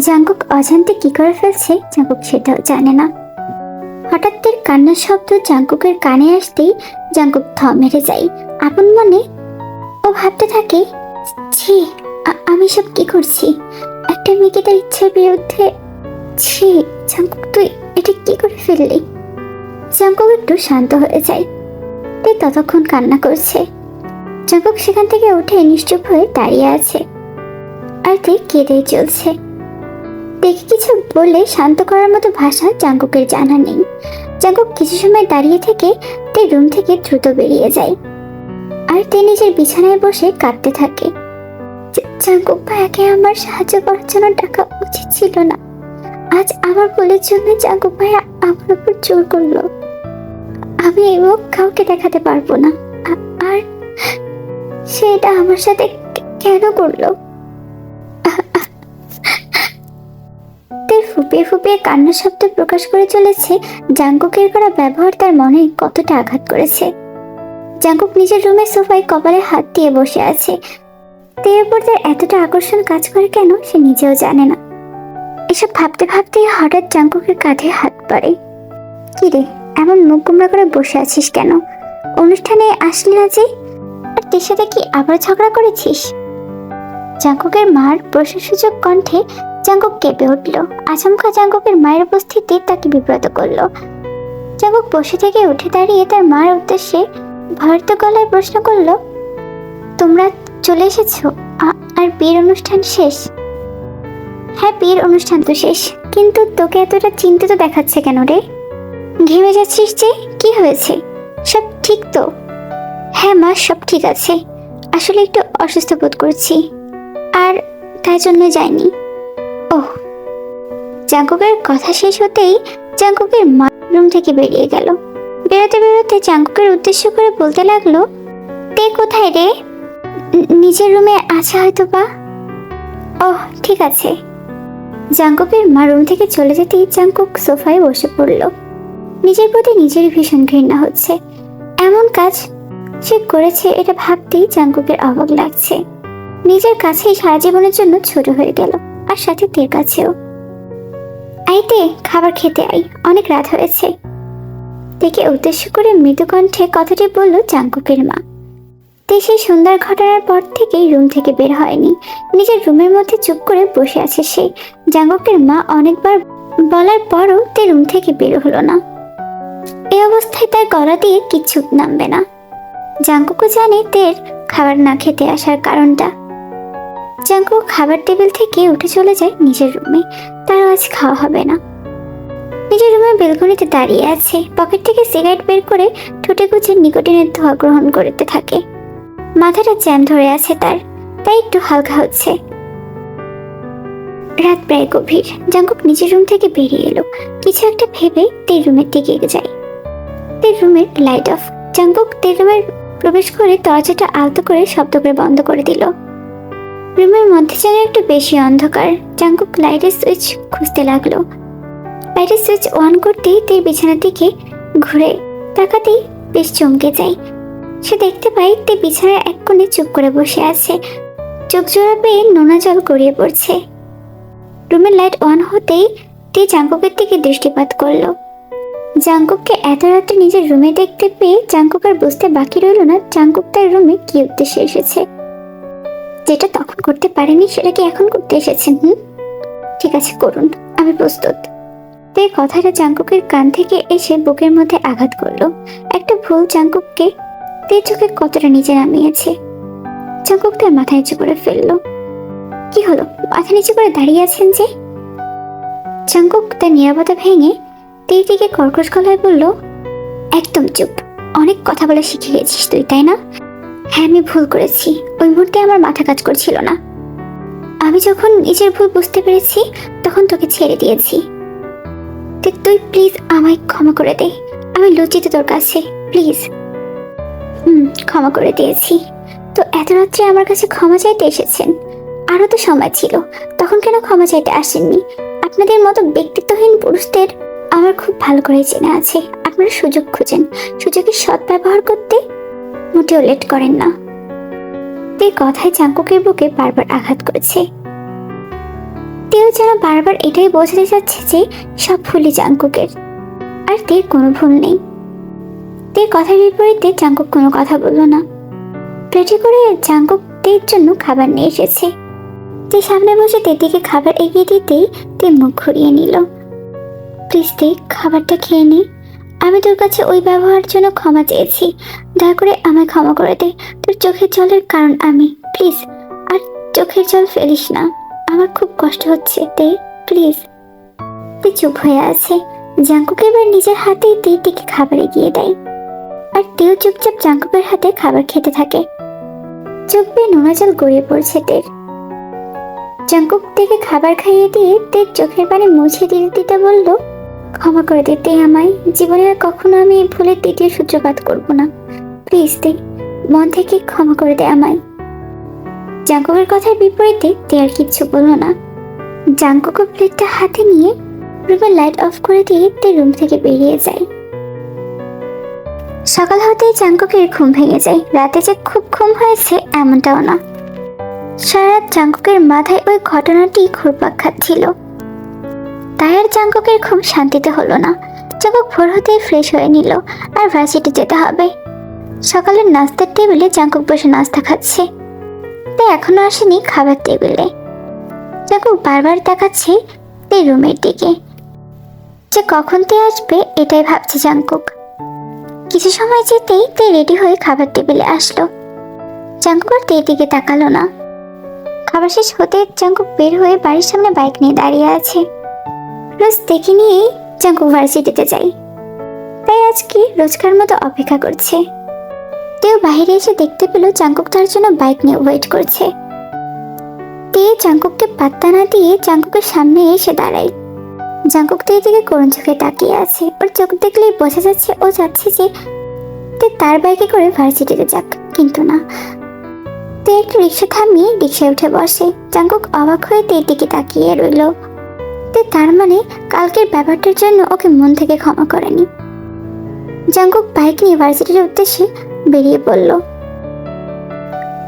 Jungkook অজান্তে কি করে ফেলছে, জাঙ্কুক সেটাও জানে না। হঠাৎ তের কান্নার শব্দ জাঙ্কুকের কানে আসতেই জাঙ্কুক থ মেরে যায়। আপন মনে ও ভাবতে থাকে, ছি আমি সব কি করছি? একটা মেয়েকে তার ইচ্ছার বিরুদ্ধে, ছি, জাঙ্কুক তুই এটা কি করে ফেললি? জাঙ্কুক একটু শান্ত হয়ে যায়। তে ততক্ষণ কান্না করছে। জাঙ্কুক সেখান থেকে উঠে নিশ্চুপ হয়ে দাঁড়িয়ে আছে। আর তে কেঁদেই চলছে। দেখে কিছু বলে শান্ত করার মতো ভাষা জাঙ্কুকের জানা নেই। জাঙ্কুক কিছু সময় দাঁড়িয়ে থেকে তে রুম থেকে দ্রুত বেরিয়ে যায়। আর তে নিজের বিছানায় বসে কাঁদতে থাকে। জাঙ্কুক ভাইয়াকে আমার সাহায্য করার জন্য ডাকা উচিত ছিল না। আজ আমার ভুলের জন্য জাঙ্কুক ভাইয়া আমার উপর জোর করল। আমি মুখ কাউকে দেখাতে পারব না। আর সেটা আমার সাথে কেন করল? ফুপিয়ে ফুপিয়ে কান্নার শব্দ প্রকাশ করে চলেছে জাঙ্কুকের করা ব্যবহার তার মনে কতটা আঘাত করেছে। জাঙ্কুক নিজের রুমের সোফায় কপালে হাত দিয়ে বসে আছে। তের উপর তার এতটা আকর্ষণ কাজ করে কেন সে নিজেও জানে না। এসব ভাবতে ভাবতে হঠাৎ জাঙ্কুকের কাঁধে হাত পড়ে কি রে, এমন মুখ গুমরা করে বসে আছিস কেন? অনুষ্ঠানে আসলি না যে? আর তোর সাথে কি আবার ঝগড়া করেছিস? জাঙ্কুকের মার প্রশংসূচক কণ্ঠে জাঙ্কুক কেঁপে উঠল। আচমকা জাঙ্কুকের মায়ের উপস্থিতি তাকে বিব্রত করল। জাঙ্কুক বসে থেকে উঠে দাঁড়িয়ে তার মার উদ্দেশ্যে ভয়ত গলায় প্রশ্ন করল, তোমরা চলে এসেছ? আর বিয়ের অনুষ্ঠান শেষ? হ্যাঁ বিয়ের অনুষ্ঠান তো শেষ, কিন্তু তোকে এতটা চিন্তিত দেখাচ্ছে কেন রে? ঘেমে যাচ্ছিস যে, কি হয়েছে? সব ঠিক তো? হ্যাঁ মা, সব ঠিক আছে। আসলে একটু অসুস্থ বোধ করছি। আর তাই জন্য যাইনি। ওহ, জাঙ্কুকের কথা শেষ হতেই জাঙ্কুকের মা রুম থেকে বেরিয়ে গেল। বেরোতে বেরোতে জাঙ্কুকের উদ্দেশ্য করে বলতে লাগল, তে কোথায় রে? নিজের রুমে আছে হয়তো বা? ওহ, ঠিক আছে। জাঙ্কুকের মা রুম থেকে চলে যেতেই জাঙ্কুক সোফায় বসে পড়ল। নিজের প্রতি নিজের ভীষণ ঘৃণা হচ্ছে। এমন কাজ সে করেছে এটা ভাবতেই জাঙ্কুকের অবাক লাগছে। নিজের কাছেই সারা জীবনের জন্য ছোট হয়ে গেল। আর সাথে তের কাছেও আইতে খাবার খেতে আই, অনেক রাত হয়েছে। দেখে উদ্দেশ্য করে মৃদু কণ্ঠে কথাটি বলল জাঙ্কুকের মা। তে সেই সুন্দর ঘটনার পর থেকেই রুম থেকে বের হয়নি। নিজের রুমের মধ্যে চুপ করে বসে আছে সে। জাঙ্কুকের মা অনেকবার বলার পরও তে রুম থেকে বের হলো না। এই অবস্থায় তার গলা দিয়ে কিচ্ছু নামবে না। জাঙ্কুকও জানে তের খাবার না খেতে আসার কারণটা। জাঙ্কু খাবার টেবিল থেকে উঠে চলে যায় নিজের রুমে। তার আজ খাওয়া হবে না। নিজের রুমে বেলকনিতে দাঁড়িয়ে আছে। পকেট থেকে সিগারেট বের করে ঠোঁটে গুছে নিকোটিনের ধোয়া গ্রহণ করতে থাকে। মাথাটা জ্যাম ধরে আছে তার। তাই একটু হালকা হচ্ছে। রাত প্রায় গভীর। জাঙ্কুক নিজের রুম থেকে বেরিয়ে এলো। কিছু একটা ভেবে তের রুমের দিকে যায়। তের রুমের লাইট অফ। জাঙ্কুক তের রুমের প্রবেশ করে দরজাটা আলতো করে শব্দ করে বন্ধ করে দিল। রুমের মধ্যে যেন একটু বেশি অন্ধকার। জাঙ্কুক লাইটের সুইচ খুঁজতে লাগল। লাইটের সুইচ অন করতেই তে বিছানার দিকে ঘুরে তাকাতেই বেশ চমকে যায়। সে দেখতে পায় তে বিছানার এক কোণে চুপ করে বসে আছে। চোখ জোড়া পেয়ে নোনা জল গড়িয়ে পড়ছে। রুমের লাইট অন হতেই তে জাঙ্কুকের দিকে দৃষ্টিপাত করল। জাঙ্কুককে এত রাতে নিজের রুমে দেখতে পেয়ে জাঙ্কুক আর বুঝতে বাকি রইল না জাঙ্কুক তার রুমে কি উদ্দেশ্যে এসেছে। যেটা তখন করতে পারেনি, সেটা কি এখন করতে এসেছেন হুম? ঠিক আছে, করুন, আমি প্রস্তুত। তে কথাটা জাঙ্কুকের কান থেকে এসে বুকের মধ্যে আঘাত করল। একটা ভুল জাঙ্কুককে তে চোখে কতটা নিচে নামিয়েছে। জাঙ্কুক তার মাথা নিচু করে ফেলল। কি হলো? মাথা নিচু করে দাঁড়িয়ে আছেন যে? জাঙ্কুক তার নিরাপত্তা ভেঙে তের দিকে কর্কশ গলায় বলল, একদম চুপ, অনেক কথা বলা শিখে গেছিস তুই, তাই না? হ্যাঁ আমি ভুল করেছি। ওই মুহূর্তে আমার মাথা কাজ করছিল না। আমি যখন নিজের ভুল বুঝতে পেরেছি, তখন তোকে ছেড়ে দিয়েছি। তুই প্লিজ আমায় ক্ষমা করে দে। আমি লজ্জিত তোর কাছে, প্লিজ। হুম, ক্ষমা করে দিয়েছি। তো এত রাত্রে আমার কাছে ক্ষমা চাইতে এসেছেন? আরও তো সময় ছিল। তখন কেন ক্ষমা চাইতে আসেননি? আপনাদের মতো ব্যক্তিত্বহীন পুরুষদের আমার খুব ভালো করে চেনা আছে। আপনারা সুযোগ খুঁজেন। সুযোগের সৎ ব্যবহার করতে মোটেও লেট করেন না। তে কথায় চাঙ্কুকের বুকে বারবার আঘাত করেছে। তেও যেন বারবার এটাই বোঝাতে চাচ্ছে যে সব ভুলই জাঙ্কুকের আর তের কোনো ভুল নেই। তের কথার বিপরীতে জাঙ্কুক কোনো কথা বলল না। প্লেটে করে জাঙ্কুক তের জন্য খাবার নিয়ে এসেছে। তে সামনে বসে তের দিকে খাবার এগিয়ে দিতেই তে মুখ ঘুরিয়ে নিল। প্লিজ তে খাবারটা খেয়ে নে। আমি তোর কাছে ওই ব্যবহারের জন্য ক্ষমা চেয়েছি। দয়া করে আমায় ক্ষমা করে দে। তোর চোখের জলের কারণ আমি। প্লিজ। আর চোখের জল ফেলিস না। আমার খুব কষ্ট হচ্ছে। দে, প্লিজ। তে চুপ হয়ে আছে। জাঙ্কুক এবার নিজের হাতেই তে থেকে খাবার এগিয়ে দেয়। আর তেও চুপচাপ জাঙ্কুকের হাতে খাবার খেতে থাকে। চোখ বেয়ে নোনা জল গড়িয়ে পড়ছে তের। জাঙ্কুক থেকে খাবার খাইয়ে দিয়ে তের চোখের পানি মুছে দিতে দিতে বলল ক্ষমা করে দিতে আমায়। জীবনে আর কখনো আমি এই ভুলের দ্বিতীয় সূত্রপাত করব না। প্লিজ দে, মন থেকে ক্ষমা করে দে আমায়। জাঙ্কুকের কথার বিপরীতে তে আর কিচ্ছু বলল না। জাঙ্কুক প্লেটটা হাতে নিয়ে রুমের লাইট অফ করে দিয়ে তে রুম থেকে বেরিয়ে যায়। সকাল হতেই জাঙ্কুকের ঘুম ভেঙে যায়। রাতে যে খুব ঘুম হয়েছে এমনটাও না। সারা জাঙ্কুকের মাথায় ওই ঘটনাটি ঘুরপাক খাচ্ছিল। তাই আর ঘুম শান্তিতে হলো না। জাঙ্কুক ভোর হতেই ফ্রেশ হয়ে নিল আর ভার্সিটি যেতে হবে। সকালের নাস্তার টেবিলে জাঙ্কুক বসে নাস্তা খাচ্ছে। তাই এখনও আসেনি খাবার টেবিলে জাঙ্কুক বারবার তাকাচ্ছে তে রুমের দিকে। যে কখন তে আসবে এটাই ভাবছে জাঙ্কুক কিছু সময় যেতেই তে রেডি হয়ে খাবার টেবিলে আসলো। জাঙ্কুক আর তের দিকে তাকালো না। খাবার শেষ হতে জাঙ্কুক বের হয়ে বাড়ির সামনে বাইক নিয়ে দাঁড়িয়ে আছে। রোজ দেখে নিয়েই জাঙ্কুক ভার্সিটিতে যাই। তাই আজকে রোজকার মতো অপেক্ষা করছে। তেও বাইরে এসে দেখতে পেল জাঙ্কুক তার জন্য বাইক নিয়ে ওয়েট করছে। তে জাঙ্কুককে পাত্তা না দিয়ে জাঙ্কুকের সামনে এসে দাঁড়ায়। জাঙ্কুক তের দিকে করুণ চোখে তাকিয়ে আছে। ওর চোখ দেখলেই বোঝা যাচ্ছে ও যাচ্ছে যে তে তার বাইকে করে ভার্সিটিতে যাক, কিন্তু না। তে একটু রিক্সা থামিয়ে রিক্সায় উঠে বসে। জাঙ্কুক অবাক হয়ে তের দিকে তাকিয়ে রইল। তে তার মানে কালকের ব্যাপারটার জন্য ওকে মন থেকে ক্ষমা করেনি। জাঙ্কুক বাইক নিয়ে ভার্সিটির উদ্দেশ্যে বেরিয়ে পড়ল।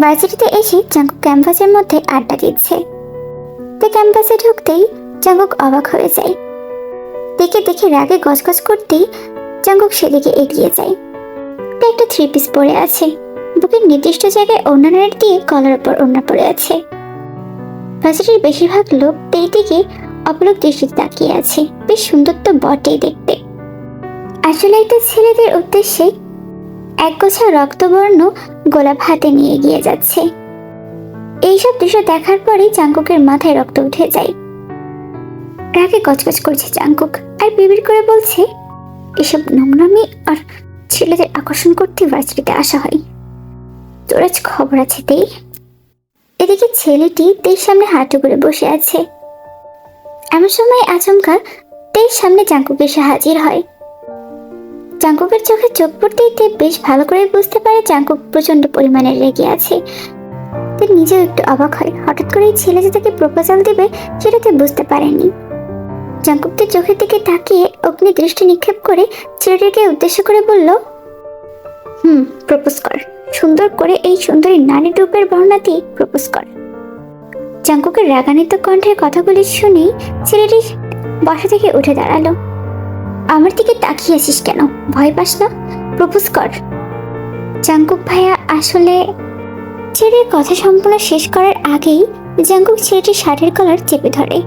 ভার্সিটিতে এসে জাঙ্কুক ক্যাম্পাসের মধ্যে আড্ডা দিচ্ছে। তে ক্যাম্পাসে ঢুকতেই জাঙ্কুক অবাক হয়ে যায়। দেখে দেখে রাগে গজগজ করতেই জাঙ্কুক সেদিকে এগিয়ে যায়। তে একটা থ্রি পিস পরে আছে। বুকের নির্দিষ্ট জায়গায় অন্যান্য দিয়ে কলার ওপর ওড়না পড়ে আছে। ভার্সিটির বেশিরভাগ লোক তেই দিকে অপলক দৃষ্টিতে তাকিয়ে আছে। বেশ সুন্দর তো বটেই দেখতে। আসলে একটা ছেলেদের উদ্দেশ্যে এক গোছা রক্তবর্ণ গোলাপ হাতে নিয়ে এগিয়ে যাচ্ছে। এইসব দৃশ্য দেখার পরে চাঙ্কুকের মাথায় রক্ত উঠে যায়। রাগে গজগজ করছে চাঙ্কুক আর বিবির করে বলছে, এসব নোংরামি আর ছেলেদের আকর্ষণ করতে ভার্সিটিতে আসা হয়। তোর আজ খবর আছে তেই এদিকে ছেলেটি তের সামনে হাঁটু করে বসে আছে। এমন সময় আচমকা তেই সামনে চাঙ্কুক এসে হাজির হয়। চাঙ্কুকের চোখে চোখ পড়তেই তে বেশ ভালো করে বুঝতে পারে চাঙ্কুক প্রচণ্ড পরিমাণে রেগে আছে। তে নিজেও একটু অবাক হয়। হঠাৎ করে ছেলে যে তাকে প্রপোজাল দেবে, সেটা তে বুঝতে পারেনি। চাঙ্কুককে চোখের দিকে তাকিয়ে অগ্নি দৃষ্টি নিক্ষেপ করে ছেলেটিকে উদ্দেশ্য করে বলল, হুম, প্রপোজ কর। সুন্দর করে এই সুন্দরী নারী রূপের বর্ণনা দিয়ে প্রপোজ কর। চাঙ্কুকের রাগান্বিত কণ্ঠের কথাগুলি শুনেই ছেলেটি বসা থেকে উঠে দাঁড়াল। আমার দিকে তাকিয়ে আছিস কেন? ভয় পাস না? প্রপোজ কর। জাঙ্কুক ভাইয়া আসলে ছেলের কথা সম্পূর্ণ শেষ করার আগেই জাঙ্কুক ছেলেটির শার্টের কলার চেপে ধরে।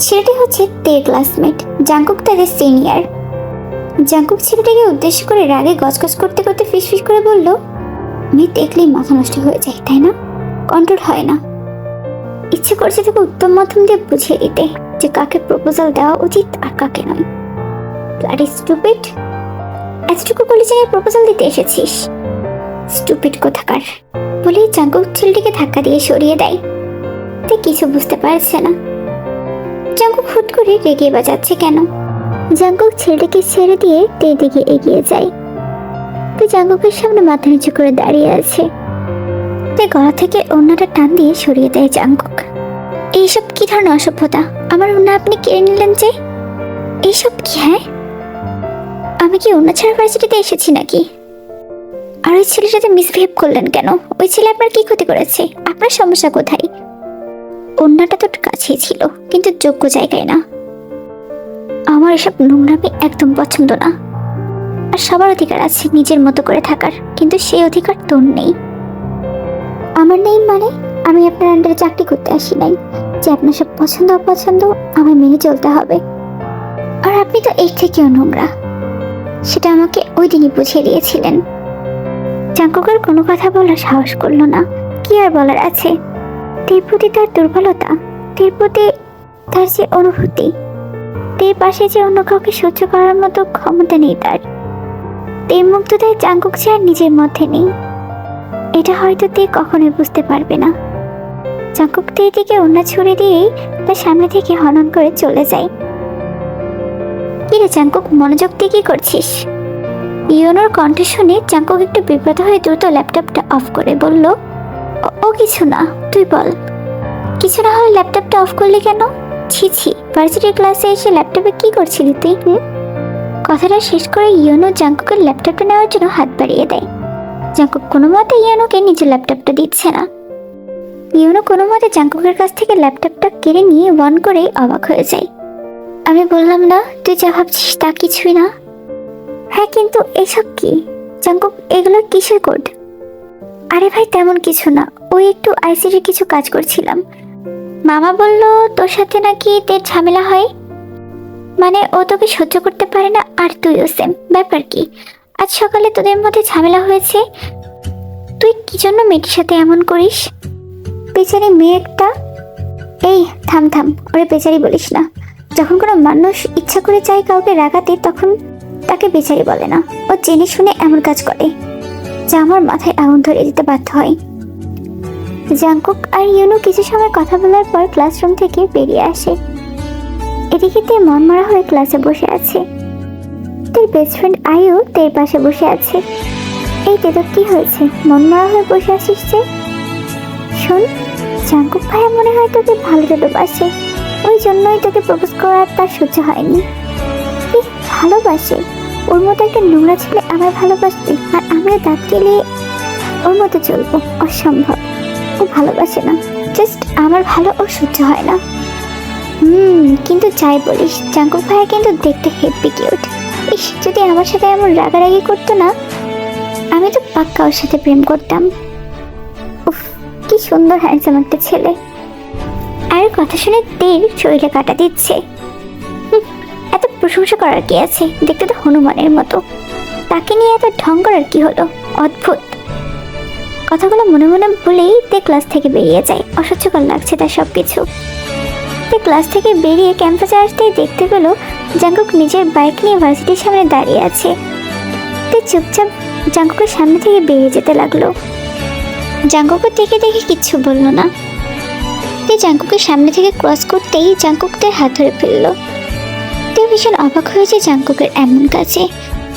ছেলেটি হচ্ছে তের ক্লাসমেট, জাঙ্কুক তাদের সিনিয়র। জাঙ্কুক ছেলেটিকে উদ্দেশ্য করে রাগে গজগজ করতে করতে ফিস ফিস করে বলল, মেয়ে দেখলেই মাথা নষ্ট হয়ে যায়, তাই না? কন্ট্রোল হয় না। ইচ্ছে করছে তোকে উত্তম মাধ্যম দিয়ে বুঝিয়ে দিতে যে কাকে প্রপোজাল দেওয়া উচিত আর কাকে নয়। ব্লাডি স্টুপিড এতটুকু কলেজে প্রপোজাল দিতে এসেছিস। স্টুপিড কোথাকার। বলেই জাঙ্কুক ছেলেটিকে ধাক্কা দিয়ে সরিয়ে দেয়। তে কিছু বুঝতে পারছে না। জাঙ্কুক হুট করে রেগে বাজাচ্ছে কেন? জাঙ্কুক ছেলেটিকে ছেড়ে দিয়ে তে দিকে এগিয়ে যায়। তে জাঙ্কুকের সামনে মাথা নিচু করে দাঁড়িয়ে আছে। তে গলা থেকে অন্যটা টান দিয়ে সরিয়ে দেয় জাঙ্কুক এইসব কি ধরনের অসভ্যতা? আমার অন্য আপনি কেড়ে নিলেন যে? এইসব কি হ্যাঁ? আমি কি অন্য ছাড়া ভার্সিটিতে এসেছি নাকি? আর ওই সাথে মিসবিহেভ করলেন কেন? ওই ছেলে আপনার কি ক্ষতি করেছে? আপনার সমস্যা কোথায়? অন্যটা তো কাছেই ছিল, কিন্তু যোগ্য জায়গায় না। আমার এসব নোংরামি একদম পছন্দ না। আর সবার অধিকার আছে নিজের মতো করে থাকার, কিন্তু সেই অধিকার তোর নেই। আমার নেই মানে আমি আপনার আন্ডারে চাকরি করতে আসি নাই। যে আপনার সব পছন্দ, অপছন্দ আমায় মেনে চলতে হবে। আর আপনি তো এর থেকেও নোংরা। সেটা আমাকে ওই দিনই বুঝিয়ে দিয়েছিলেন। চাঙ্কুকার কোনো কথা বলার সাহস করল না। কি আর বলার আছে? তীর প্রতি তার দুর্বলতা তীর প্রতি তার যে অনুভূতি, তীর পাশে যে অন্য কাউকে সহ্য করার মতো ক্ষমতা নেই তার। তীর মুগ্ধতায় চাঙ্কুক যে আর নিজের মধ্যে নেই। এটা হয়তো তে কখনোই বুঝতে পারবে না। চাঙ্কুক তীর দিকে অন্য ছুড়ে দিয়েই তার সামনে থেকে হনন করে চলে যায়। কিরে চাঙ্কুক মনোযোগ দিয়ে কি করছিস? ইয়নোর কণ্ঠ শুনে চাঙ্কুক একটু বিব্রত হয়ে দ্রুত ল্যাপটপটা অফ করে বলল, "ও- কিছু না, তুই বল। কিছু না হলে ল্যাপটপটা অফ করলি কেন? ছি ছি ভার্সিটির ক্লাসে এসে ল্যাপটপে কি করছিলি তুই কথাটা শেষ করে ইয়নো জাঙ্কুকের ল্যাপটপটা নেওয়ার জন্য হাত বাড়িয়ে দেয়। জাঙ্কুক কোনো মতে ইয়নোকে নিজের ল্যাপটপটা দিচ্ছে না। ইয়নো কোনো মতে জাঙ্কুকের কাছ থেকে ল্যাপটপটা কেড়ে নিয়ে অন করেই অবাক হয়ে যায়। আমি বললাম, না, তুই যা ভাবছিস তা কিছুই না। হ্যাঁ কিন্তু এসব কি? জাঙ্কুক, এগুলো কিসের কোড? আরে ভাই, তেমন কিছু না। ওই একটু আইসিটির কিছু কাজ করছিলাম। মামা বলল, তোর সাথে নাকি তের ঝামেলা হয়? মানে ও তোকে সহ্য করতে পারে না, আর তুইও সেম। ব্যাপার কি? আজ সকালে তোদের মধ্যে ঝামেলা হয়েছে। তুই কি জন্য মেয়েটির সাথে এমন করিস? বেচারি মেয়ে একটা। এই, থাম থাম, ওরে বেচারি বলিস না। যখন কোনো মানুষ ইচ্ছা করে চায় কাউকে রাগাতে, তখন তাকে বেচারি বলে না। ও জেনে শুনে এমন কাজ করে, যা আমার মাথায় আগুন ধরে দিতে বাধ্য হয়। জাঙ্কুক আর ইউনু কিছু সময় কথা বলার পর ক্লাসরুম থেকে বেরিয়ে আসে। এদিকে মন মারা হয়ে ক্লাসে বসে আছে। তোর বেস্ট ফ্রেন্ড আয়ু তের পাশে বসে আছে। এই তে তোর কি হয়েছে? মন মারা হয়ে বসে আসিস যে? শোন, জাঙ্কুক ভাইয়া মনে হয় তোকে ভালো ভালোবাসে ওই জন্যই তোকে প্রপোজ করার তার সহ্য হয়নি। ভালোবাসে। ওর মতো একটা নোংরা ছেলে আমার ভালোবাসবে আর আমরা দাঁত কেলিয়ে ওর মতো চলবো। অসম্ভব। ও ভালোবাসে না। জাস্ট আমার ভালো ওর সহ্য হয় না। হুম, কিন্তু যাই বলিস, জাঙ্কুক ভাইয়া কিন্তু দেখতে হেব্বি কিউট ইস, যদি আমার সাথে এমন রাগারাগি করতো না, আমি তো পাক্কা ওর সাথে প্রেম করতাম। উফ, কি সুন্দর হ্যান্ডসাম একটা ছেলে। আর কথা শুনে তেল শরীরে কাটা দিচ্ছে। এত প্রশংসা করার কি আছে? দেখতে তো হনুমানের মতো। তাকে নিয়ে এত ঢং করার কি হলো? অদ্ভুত। কথাগুলো মনে মনে বলেই তে ক্লাস থেকে বেরিয়ে যায়। অসহ্যকর লাগছে তার সব কিছু তে ক্লাস থেকে বেরিয়ে ক্যাম্পাসে আসতেই দেখতে পেল জাঙ্কুক নিজের বাইক নিয়ে ভার্সিটির সামনে দাঁড়িয়ে আছে। তে চুপচাপ জাঙ্কুকের সামনে থেকে বেরিয়ে যেতে লাগল। জাঙ্কুকের দেখে দেখে কিচ্ছু বলল না। তে জাঙ্কুকের সামনে থেকে ক্রস করতেই জাঙ্কুক হাত ধরে ফেলল। তে ভীষণ অবাক হয়েছে জাঙ্কুকের এমন কাছে।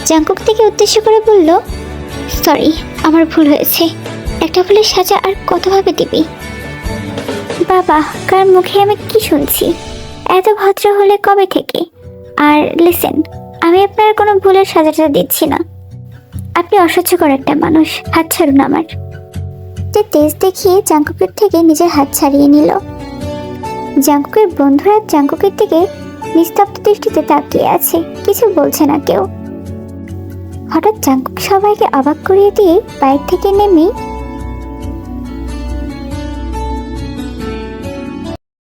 জাঙ্কুক থেকে উদ্দেশ্য করে বলল সরি আমার ভুল হয়েছে। একটা ভুলের সাজা আর কতভাবে দিবি? বাবা, কার মুখে আমি কি শুনছি? এত ভদ্র হলে কবে থেকে? আর লিসেন আমি আপনার কোনো ভুলের সাজাটা দিচ্ছি না। আপনি অসহ্যকর একটা মানুষ, হাত ছাড়ুন আমার। যে তেজ দেখিয়ে জাঙ্কুকের থেকে নিজের হাত ছাড়িয়ে নিল। জাঙ্কুকের বন্ধুরা জাঙ্কুকের থেকে নিস্তব্ধ দৃষ্টিতে তাকিয়ে আছে, কিছু বলছে না কেউ। হঠাৎ জাঙ্কুক সবাইকে অবাক করিয়ে দিয়ে বাইক থেকে নেমে